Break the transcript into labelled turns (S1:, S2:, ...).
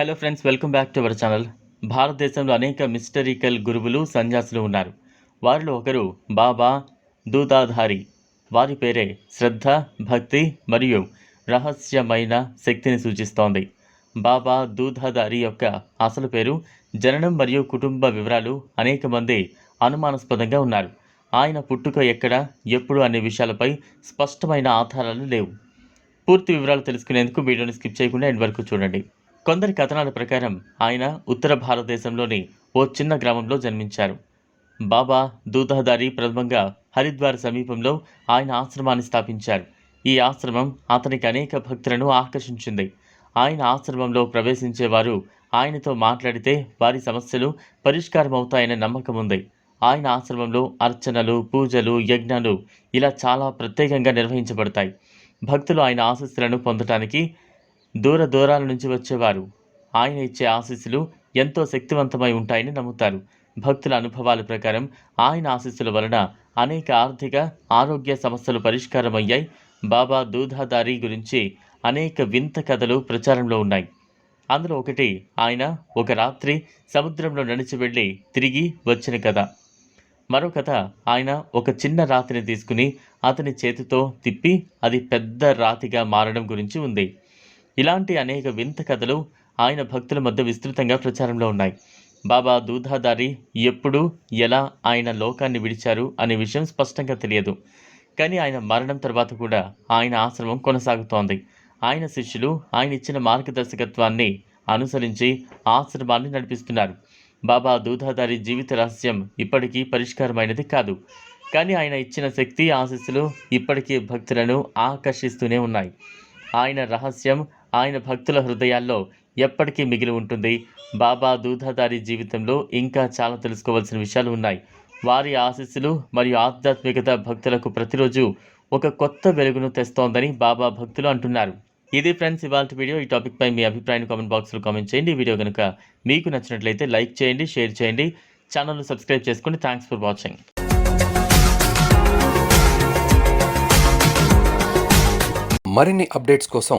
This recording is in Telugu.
S1: Hello friends welcome back to our channel భారతదేశంలో అనేక మిస్టరికల్ గురువులు సన్యాసులు ఉన్నారు. వారిలో ఒకరు బాబా దూతాధారి. వారి పేరే శ్రద్ధ భక్తి మరియు రహస్యమైన శక్తిని సూచిస్తోంది. బాబా దూధాధారి యొక్క అసలు పేరు జననం మరియు కుటుంబ వివరాలు అనేక మంది అనుమానాస్పదంగా ఉన్నారు. ఆయన పుట్టుక ఎక్కడ ఎప్పుడు అనే విషయాలపై స్పష్టమైన ఆధారాలు లేవు. పూర్తి వివరాలు తెలుసుకునేందుకు వీడియోని స్కిప్ చేయకుండా ఎండ్ వరకు చూడండి. కొందరి కథనాల ప్రకారం ఆయన ఉత్తర భారతదేశంలోని ఓ చిన్న గ్రామంలో జన్మించారు. బాబా దూతహదారి ప్రథమంగా హరిద్వార్ సమీపంలో ఆయన ఆశ్రమాన్ని స్థాపించారు. ఈ ఆశ్రమం అతనికి అనేక భక్తులను ఆకర్షించింది. ఆయన ఆశ్రమంలో ప్రవేశించేవారు ఆయనతో మాట్లాడితే వారి సమస్యలు పరిష్కారం అవుతాయనే నమ్మకం ఉంది. ఆయన ఆశ్రమంలో అర్చనలు పూజలు యజ్ఞాలు ఇలా చాలా ప్రత్యేకంగా నిర్వహించబడతాయి. భక్తులు ఆయన ఆశస్సులను పొందటానికి దూర దూరాల నుంచి వచ్చేవారు. ఆయన ఇచ్చే ఆశీస్సులు ఎంతో శక్తివంతమై ఉంటాయని నమ్ముతారు. భక్తుల అనుభవాల ప్రకారం ఆయన ఆశీస్సుల వలన అనేక ఆర్థిక ఆరోగ్య సమస్యలు పరిష్కారమయ్యాయి. బాబా దూధాదారి గురించి అనేక వింత కథలు ప్రచారంలో ఉన్నాయి. అందులో ఒకటి ఆయన ఒక రాత్రి సముద్రంలో నడిచి వెళ్ళి తిరిగి వచ్చిన కథ. మరో కథ ఆయన ఒక చిన్న రాతిని తీసుకుని అతని చేతితో తిప్పి అది పెద్ద రాతిగా మారడం గురించి ఉంది. ఇలాంటి అనేక వింత కథలు ఆయన భక్తుల మధ్య విస్తృతంగా ప్రచారంలో ఉన్నాయి. బాబా దూధాదారి ఎప్పుడు ఎలా ఆయన లోకాన్ని విడిచారు అనే విషయం స్పష్టంగా తెలియదు. కానీ ఆయన మరణం తర్వాత కూడా ఆయన ఆశ్రమం కొనసాగుతోంది. ఆయన శిష్యులు ఆయన ఇచ్చిన మార్గదర్శకత్వాన్ని అనుసరించి ఆశ్రమాన్ని నడిపిస్తున్నారు. బాబా దూధాదారి జీవిత రహస్యం ఇప్పటికీ పరిష్కారమైనది కాదు. కానీ ఆయన ఇచ్చిన శక్తి ఆశీస్సులు ఇప్పటికీ భక్తులను ఆకర్షిస్తూనే ఉన్నాయి. ఆయన రహస్యం ఆయన భక్తుల హృదయాల్లో ఎప్పటికీ మిగిలి ఉంటుంది. బాబా దూధాదారి జీవితంలో ఇంకా చాలా తెలుసుకోవాల్సిన విషయాలు ఉన్నాయి. వారి ఆశీస్సులు మరియు ఆధ్యాత్మికత భక్తులకు ప్రతిరోజు ఒక కొత్త వెలుగును తెస్తోందని బాబా భక్తులు అంటున్నారు. ఇది ఫ్రెండ్స్ ఇవాళ వీడియో. ఈ టాపిక్పై మీ అభిప్రాయాన్ని కామెంట్ బాక్స్లో కామెంట్ చేయండి. ఈ వీడియో కనుక మీకు నచ్చినట్లయితే లైక్ చేయండి షేర్ చేయండి. ఛానల్ను సబ్స్క్రైబ్ చేసుకోండి. Thanks for watching.
S2: మరిన్ని అప్డేట్స్ కోసం